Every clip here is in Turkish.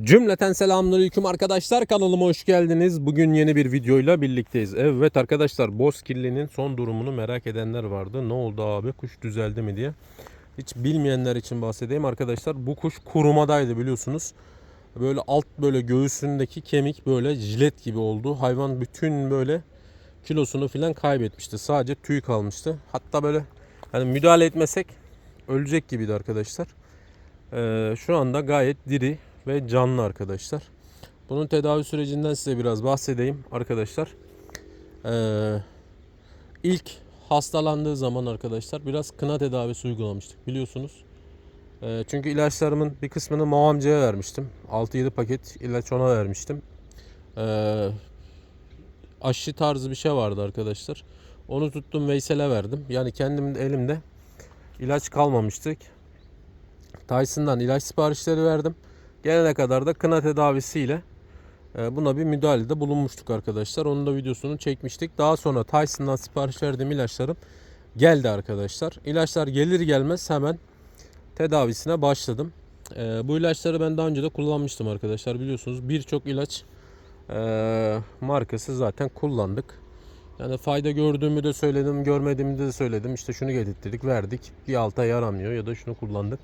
Cümleten selamünaleyküm arkadaşlar kanalıma hoş geldiniz. Bugün yeni bir videoyla birlikteyiz. Evet arkadaşlar Bozkirli'nin son durumunu merak edenler vardı. Ne oldu abi kuş düzeldi mi diye. Hiç bilmeyenler için bahsedeyim arkadaşlar. Bu kuş kurumadaydı biliyorsunuz. Böyle alt böyle göğsündeki kemik böyle jilet gibi oldu. Hayvan bütün böyle kilosunu filan kaybetmişti. Sadece tüy kalmıştı. Hatta böyle yani müdahale etmesek ölecek gibiydi arkadaşlar. Ee, şu anda gayet diri ve canlı arkadaşlar. Bunun tedavi sürecinden size biraz bahsedeyim arkadaşlar. Ee, ilk hastalandığı zaman arkadaşlar biraz kına tedavisi uygulamıştık biliyorsunuz. Ee, çünkü ilaçlarımın bir kısmını Mao vermiştim. 6-7 paket ilaç ona vermiştim. Ee, aşı tarzı bir şey vardı arkadaşlar. Onu tuttum Veysel'e verdim. Yani kendim elimde ilaç kalmamıştı. Tyson'dan ilaç siparişleri verdim. Gelene kadar da kına tedavisiyle e, buna bir müdahalede bulunmuştuk arkadaşlar. Onun da videosunu çekmiştik. Daha sonra Tyson'dan sipariş verdiğim ilaçlarım geldi arkadaşlar. İlaçlar gelir gelmez hemen tedavisine başladım. E, bu ilaçları ben daha önce de kullanmıştım arkadaşlar. Biliyorsunuz birçok ilaç e, markası zaten kullandık. Yani fayda gördüğümü de söyledim, görmediğimi de söyledim. İşte şunu getirttik, verdik. Bir alta yaramıyor ya da şunu kullandık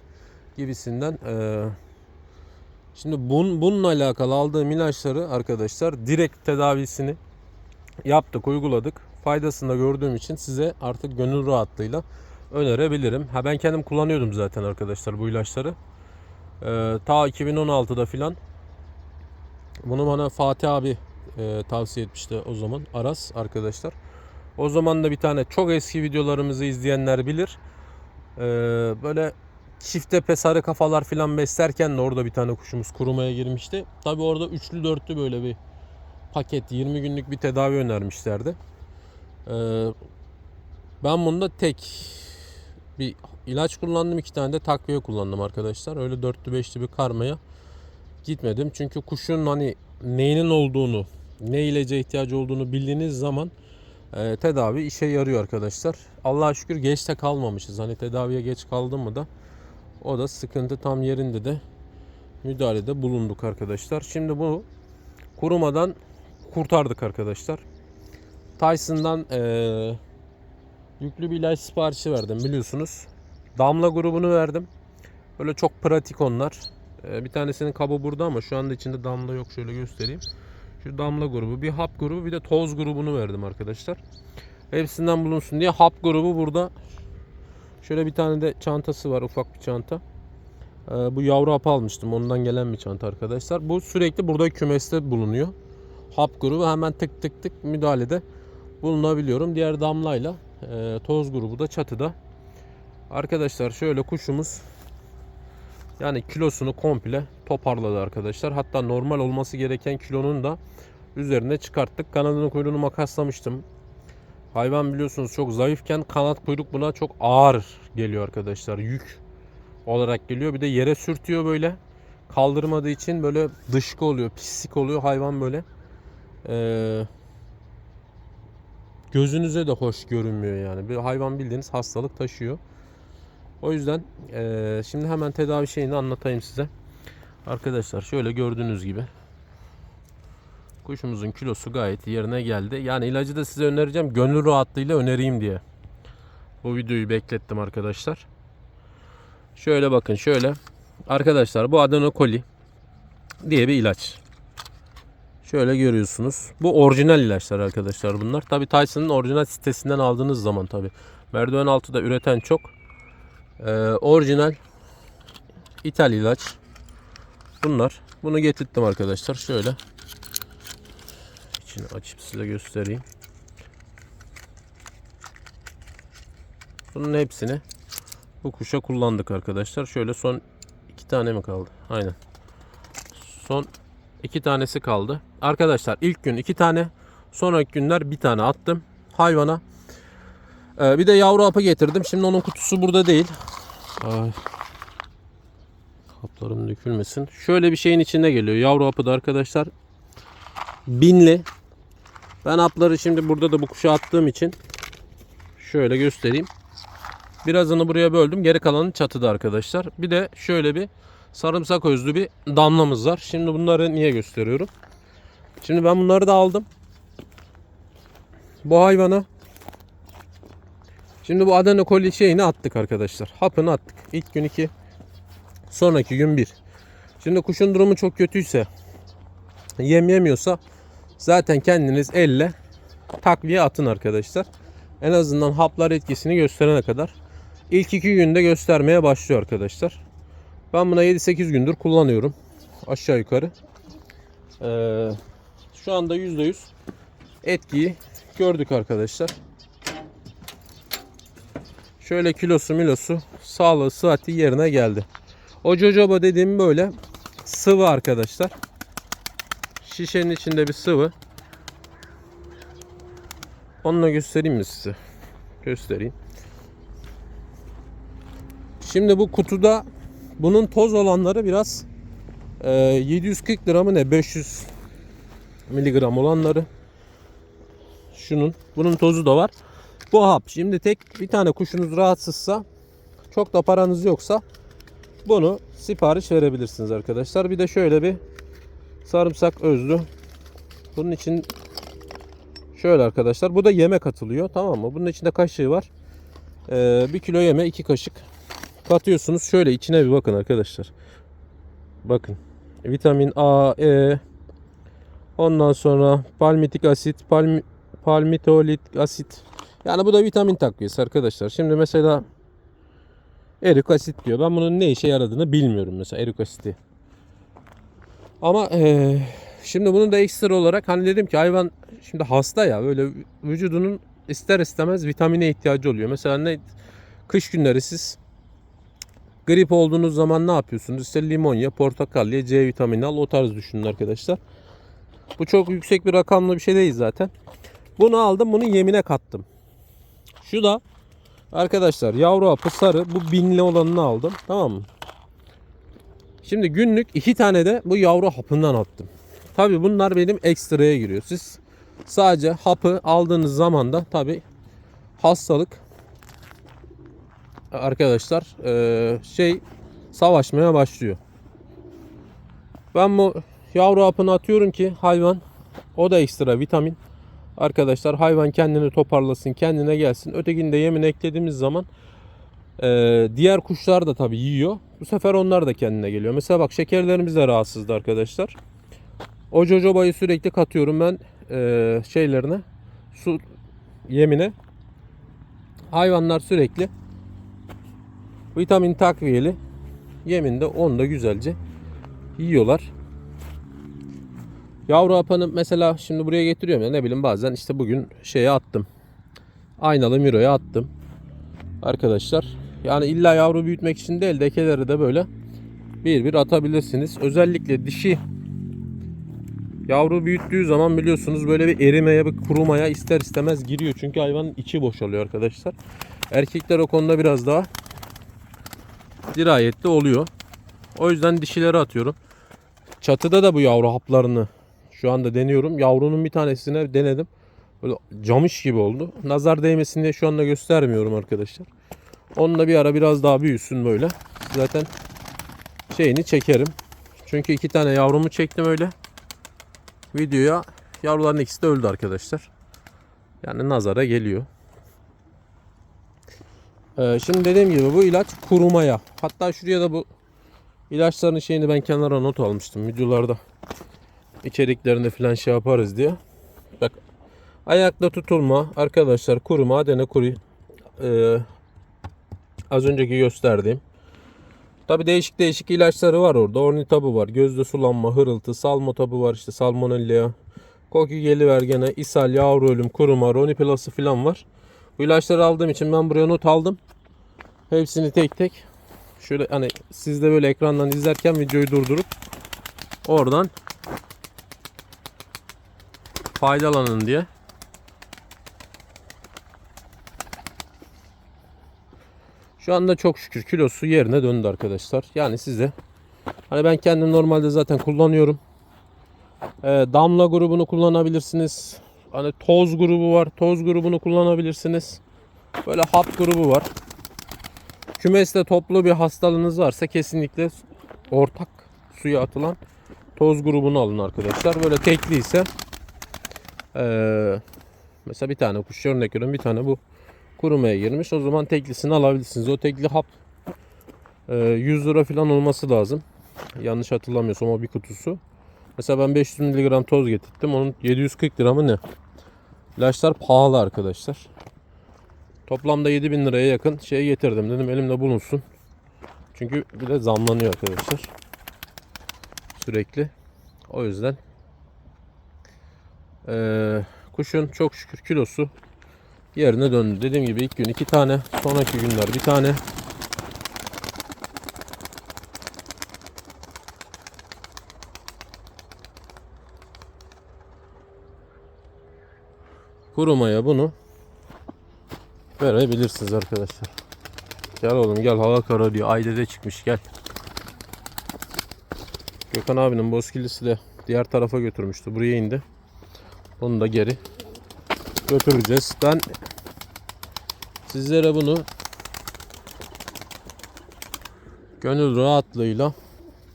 gibisinden. E, şimdi bun, bununla alakalı aldığım ilaçları arkadaşlar direkt tedavisini yaptık, uyguladık. Faydasını da gördüğüm için size artık gönül rahatlığıyla önerebilirim. Ha ben kendim kullanıyordum zaten arkadaşlar bu ilaçları. E, ta 2016'da filan bunu bana Fatih abi e, tavsiye etmişti o zaman. Aras arkadaşlar. O zaman da bir tane çok eski videolarımızı izleyenler bilir. E, böyle çifte pesarı kafalar filan beslerken de orada bir tane kuşumuz kurumaya girmişti. Tabi orada üçlü dörtlü böyle bir paket 20 günlük bir tedavi önermişlerdi. E, ben bunda tek bir ilaç kullandım. iki tane de takviye kullandım arkadaşlar. Öyle dörtlü beşli bir karmaya gitmedim. Çünkü kuşun hani neyinin olduğunu, ne ilaca ihtiyacı olduğunu bildiğiniz zaman e, tedavi işe yarıyor arkadaşlar. Allah'a şükür geç de kalmamışız. Hani tedaviye geç kaldım mı da o da sıkıntı tam yerinde de müdahalede bulunduk arkadaşlar. Şimdi bu kurumadan kurtardık arkadaşlar. Tyson'dan e, yüklü bir ilaç siparişi verdim biliyorsunuz. Damla grubunu verdim. Böyle çok pratik onlar. Ee, Bir tanesinin kabı burada ama şu anda içinde damla yok. Şöyle göstereyim. Şu damla grubu, bir hap grubu, bir de toz grubunu verdim arkadaşlar. Hepsinden bulunsun diye hap grubu burada. Şöyle bir tane de çantası var, ufak bir çanta. Ee, Bu yavru hap almıştım. Ondan gelen bir çanta arkadaşlar. Bu sürekli burada kümeste bulunuyor. Hap grubu hemen tık tık tık müdahalede bulunabiliyorum. Diğer damlayla e, toz grubu da çatıda. Arkadaşlar şöyle kuşumuz yani kilosunu komple toparladı arkadaşlar. Hatta normal olması gereken kilonun da üzerine çıkarttık. Kanadını kuyruğunu makaslamıştım. Hayvan biliyorsunuz çok zayıfken kanat kuyruk buna çok ağır geliyor arkadaşlar. Yük olarak geliyor. Bir de yere sürtüyor böyle. Kaldırmadığı için böyle dışkı oluyor, pislik oluyor. Hayvan böyle ee, gözünüze de hoş görünmüyor yani. Bir hayvan bildiğiniz hastalık taşıyor. O yüzden eee, şimdi hemen tedavi şeyini anlatayım size. Arkadaşlar şöyle gördüğünüz gibi kuşumuzun kilosu gayet yerine geldi. Yani ilacı da size önereceğim. Gönül rahatlığıyla önereyim diye. Bu videoyu beklettim arkadaşlar. Şöyle bakın şöyle. Arkadaşlar bu adenokoli diye bir ilaç. Şöyle görüyorsunuz. Bu orijinal ilaçlar arkadaşlar bunlar. Tabi Tyson'ın orijinal sitesinden aldığınız zaman tabi. Merdiven altı da üreten çok. Ee, orijinal ithal ilaç. Bunlar. Bunu getirttim arkadaşlar. Şöyle. İçini açıp size göstereyim. Bunun hepsini bu kuşa kullandık arkadaşlar. Şöyle son iki tane mi kaldı? Aynen. Son iki tanesi kaldı. Arkadaşlar ilk gün iki tane. Sonraki günler bir tane attım. Hayvana ee, bir de yavru hapı getirdim. Şimdi onun kutusu burada değil. Ay. Kaplarım dökülmesin. Şöyle bir şeyin içinde geliyor. Yavru hapı da arkadaşlar. Binli. Ben hapları şimdi burada da bu kuşa attığım için şöyle göstereyim. Birazını buraya böldüm. Geri kalanı çatıda arkadaşlar. Bir de şöyle bir sarımsak özlü bir damlamız var. Şimdi bunları niye gösteriyorum? Şimdi ben bunları da aldım. Bu hayvana Şimdi bu Adana koli şeyini attık arkadaşlar. Hapını attık. İlk gün 2. Sonraki gün 1. Şimdi kuşun durumu çok kötüyse yem yemiyorsa zaten kendiniz elle takviye atın arkadaşlar. En azından haplar etkisini gösterene kadar. İlk 2 günde göstermeye başlıyor arkadaşlar. Ben buna 7-8 gündür kullanıyorum. Aşağı yukarı. Ee, şu anda %100 etkiyi gördük arkadaşlar. Şöyle kilosu milosu sağlığı sıhhati yerine geldi. O jojoba dediğim böyle sıvı arkadaşlar. Şişenin içinde bir sıvı. Onunla göstereyim mi size? Göstereyim. Şimdi bu kutuda bunun toz olanları biraz e, 740 lira mı ne 500 miligram olanları. Şunun bunun tozu da var. Bu hap. Şimdi tek bir tane kuşunuz rahatsızsa çok da paranız yoksa bunu sipariş verebilirsiniz arkadaşlar. Bir de şöyle bir sarımsak özlü. Bunun için şöyle arkadaşlar. Bu da yeme katılıyor. Tamam mı? Bunun içinde kaşığı var. Ee, bir kilo yeme iki kaşık katıyorsunuz. Şöyle içine bir bakın arkadaşlar. Bakın. Vitamin A, E, ondan sonra palmitik asit, palmi, palmitolik asit. Yani bu da vitamin takviyesi arkadaşlar. Şimdi mesela erik asit diyor. Ben bunun ne işe yaradığını bilmiyorum mesela erik asiti. Ama eee, şimdi bunun da ekstra olarak hani dedim ki hayvan şimdi hasta ya böyle vücudunun ister istemez vitamine ihtiyacı oluyor. Mesela ne kış günleri siz grip olduğunuz zaman ne yapıyorsunuz? İşte limon ye, portakal ye, C vitamini al o tarz düşünün arkadaşlar. Bu çok yüksek bir rakamlı bir şey değil zaten. Bunu aldım bunu yemine kattım. Şu da arkadaşlar yavru hapı sarı bu binli olanını aldım tamam mı? Şimdi günlük iki tane de bu yavru hapından attım. Tabi bunlar benim ekstraya giriyor. Siz sadece hapı aldığınız zaman da tabi hastalık arkadaşlar eee, şey savaşmaya başlıyor. Ben bu yavru hapını atıyorum ki hayvan o da ekstra vitamin. Arkadaşlar hayvan kendini toparlasın, kendine gelsin. Ötekini de yemin eklediğimiz zaman eee, diğer kuşlar da tabii yiyor. Bu sefer onlar da kendine geliyor. Mesela bak şekerlerimiz de rahatsızdı arkadaşlar. O jojobayı sürekli katıyorum ben eee, şeylerine su yemine. Hayvanlar sürekli vitamin takviyeli yeminde onu da güzelce yiyorlar. Yavru hapanı mesela şimdi buraya getiriyorum ya ne bileyim bazen işte bugün şeye attım. Aynalı Miro'ya attım. Arkadaşlar yani illa yavru büyütmek için değil dekeleri de böyle bir bir atabilirsiniz. Özellikle dişi yavru büyüttüğü zaman biliyorsunuz böyle bir erimeye bir kurumaya ister istemez giriyor. Çünkü hayvanın içi boşalıyor arkadaşlar. Erkekler o konuda biraz daha dirayetli oluyor. O yüzden dişileri atıyorum. Çatıda da bu yavru haplarını şu anda deniyorum. Yavrunun bir tanesine denedim. Böyle camış gibi oldu. Nazar değmesin diye şu anda göstermiyorum arkadaşlar. Onunla bir ara biraz daha büyüsün böyle. Zaten şeyini çekerim. Çünkü iki tane yavrumu çektim öyle. Videoya yavruların ikisi de öldü arkadaşlar. Yani nazara geliyor. Ee, şimdi dediğim gibi bu ilaç kurumaya. Hatta şuraya da bu ilaçların şeyini ben kenara not almıştım videolarda. içeriklerinde falan şey yaparız diye. Bak ayakta tutulma arkadaşlar kuruma adene kuru. Ee, az önceki gösterdiğim. Tabi değişik değişik ilaçları var orada. Ornitabı var. Gözde sulanma, hırıltı, salmo tabı var işte salmonella. Koki geliver gene, ishal, yavru ölüm, kuruma, roniplası falan var. Bu ilaçları aldığım için ben buraya not aldım. Hepsini tek tek şöyle hani siz de böyle ekrandan izlerken videoyu durdurup oradan faydalanın diye. Şu anda çok şükür kilosu yerine döndü arkadaşlar. Yani size hani ben kendim normalde zaten kullanıyorum. Ee, damla grubunu kullanabilirsiniz. Hani toz grubu var. Toz grubunu kullanabilirsiniz. Böyle hap grubu var. Kümeste toplu bir hastalığınız varsa kesinlikle ortak suya atılan toz grubunu alın arkadaşlar. Böyle tekli ise eee, mesela bir tane kuş örnek veriyorum bir tane bu kurumaya girmiş. O zaman teklisini alabilirsiniz. O tekli hap eee, 100 lira falan olması lazım. Yanlış hatırlamıyorsam o bir kutusu. Mesela ben 500 mg toz getirttim. Onun 740 lira mı ne? İlaçlar pahalı arkadaşlar. Toplamda 7000 liraya yakın şey getirdim. Dedim elimde bulunsun. Çünkü bir de zamlanıyor arkadaşlar. Sürekli. O yüzden eee, kuşun çok şükür kilosu yerine döndü. Dediğim gibi ilk gün iki tane, sonraki günler bir tane. Kurumaya bunu verebilirsiniz arkadaşlar. Gel oğlum gel hava kararıyor. Aydede çıkmış gel. Gökhan abinin bozkillisi de diğer tarafa götürmüştü. Buraya indi. Onu da geri götüreceğiz. Ben sizlere bunu gönül rahatlığıyla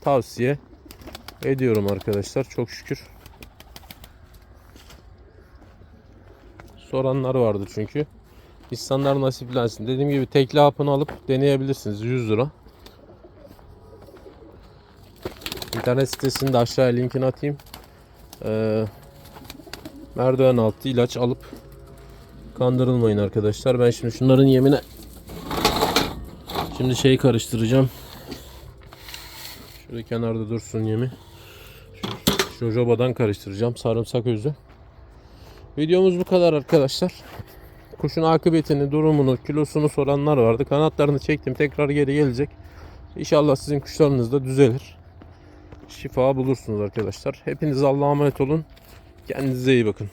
tavsiye ediyorum arkadaşlar. Çok şükür. Soranlar vardı çünkü. İnsanlar nasiplensin. Dediğim gibi tekli hapını alıp deneyebilirsiniz. 100 lira. İnternet sitesini de aşağıya linkini atayım. Ee, merdiven altı ilaç alıp kandırılmayın arkadaşlar. Ben şimdi şunların yemine şimdi şeyi karıştıracağım. Şöyle kenarda dursun yemi. Jojobadan karıştıracağım. Sarımsak özü. Videomuz bu kadar arkadaşlar. Kuşun akıbetini, durumunu, kilosunu soranlar vardı. Kanatlarını çektim. Tekrar geri gelecek. İnşallah sizin kuşlarınız da düzelir. Şifa bulursunuz arkadaşlar. Hepiniz Allah'a emanet olun. Kendinize iyi bakın.